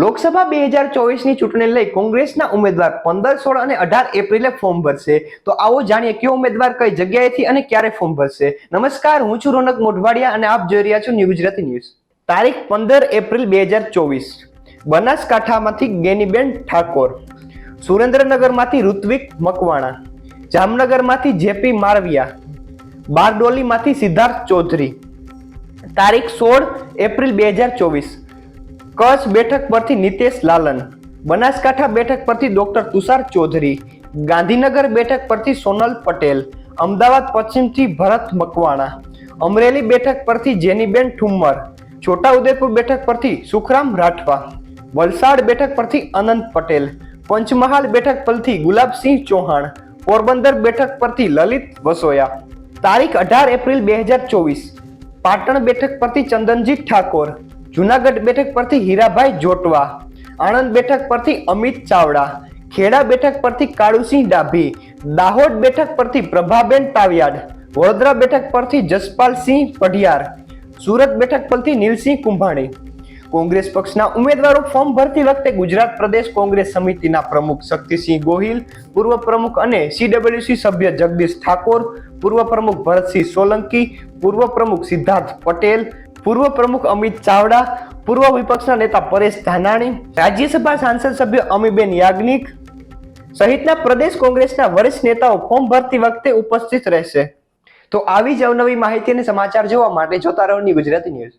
લોકસભા બે હજાર ચોવીસની ચૂંટણી લઈ કોંગ્રેસના ઉમેદવાર પંદર સોળ અને અઢાર એપ્રિલે ફોર્મ ભરશે. તો આવો જાણીએ કયો ઉમેદવાર કઈ જગ્યાએથી અને ક્યારે ફોર્મ ભરશે. નમસ્કાર, હું છું રોનક મોઢવાડિયા અને આપ જોઈ રહ્યા છો ન્યૂ ગુજરાતી ન્યૂઝ. તારીખ પંદર એપ્રિલ બે હજાર ચોવીસ. બનાસકાંઠામાંથી ગેનીબેન ઠાકોર, સુરેન્દ્રનગરમાંથી ઋત્વિક મકવાણા, જામનગરમાંથી જેપી મારવિયા, બારડોલીમાંથી સિદ્ધાર્થ ચૌધરી. તારીખ સોળ એપ્રિલ બે હજાર ચોવીસ. કચ્છ બેઠક પરથી નિતેશ લાલન, બનાસકાંઠા બેઠક પરથી ડોક્ટર તુષાર ચૌધરી, ગાંધીનગર બેઠક પરથી સોનલ પટેલ, અમદાવાદ પશ્ચિમથી ભરત મકવાણા, અમરેલી બેઠક પરથી જેનીબેન ઠુમ્મર, છોટાઉદેપુર બેઠક પરથી સુખરામ રાઠવા, વલસાડ બેઠક પરથી અનંત પટેલ, પંચમહાલ બેઠક પરથી ગુલાબસિંહ ચૌહાણ, પોરબંદર બેઠક પરથી લલિત વસોયા. તારીખ અઢાર એપ્રિલ બે હજાર ચોવીસ, પાટણ બેઠક પરથી ચંદનજી ઠાકોર જુનાગઢ બેઠક પરથી હીરાભાઈ જોટવા, આણંદ બેઠક પરથી અમિત ચાવડા, ખેડા બેઠક પરથી કાળુસિંહ ડાભી, દાહોદ બેઠક પરથી પ્રભાબેન તાવિયાડ, વડોદરા બેઠક પરથી જસપાલસિંહ પઢિયાર, સુરત બેઠક પરથી નીલસિંહ કુંભાણી. કોંગ્રેસ પક્ષના ઉમેદવારો ફોર્મ ભરતી વખતે ગુજરાત પ્રદેશ કોંગ્રેસ સમિતિના પ્રમુખ શક્તિસિંહ ગોહિલ, પૂર્વ પ્રમુખ અને સીડબ્લ્યુસી સભ્ય જગદીશ ઠાકોર, પૂર્વ પ્રમુખ ભરતસિંહ સોલંકી, પૂર્વ પ્રમુખ સિદ્ધાર્થ પટેલ પૂર્વ પ્રમુખ અમિત ચાવડા, પૂર્વ વિપક્ષના નેતા પરેશ ધાનાણી, રાજ્યસભા સાંસદ સભ્ય અમીબેન યાજ્ઞિક સહિતના પ્રદેશ કોંગ્રેસના વરિષ્ઠ નેતાઓ ફોર્મ ભરતી વખતે ઉપસ્થિત રહેશે. તો આવી જ અવનવી માહિતી અને સમાચાર જોવા માટે જોતા રહો ગુજરાતી ન્યૂઝ.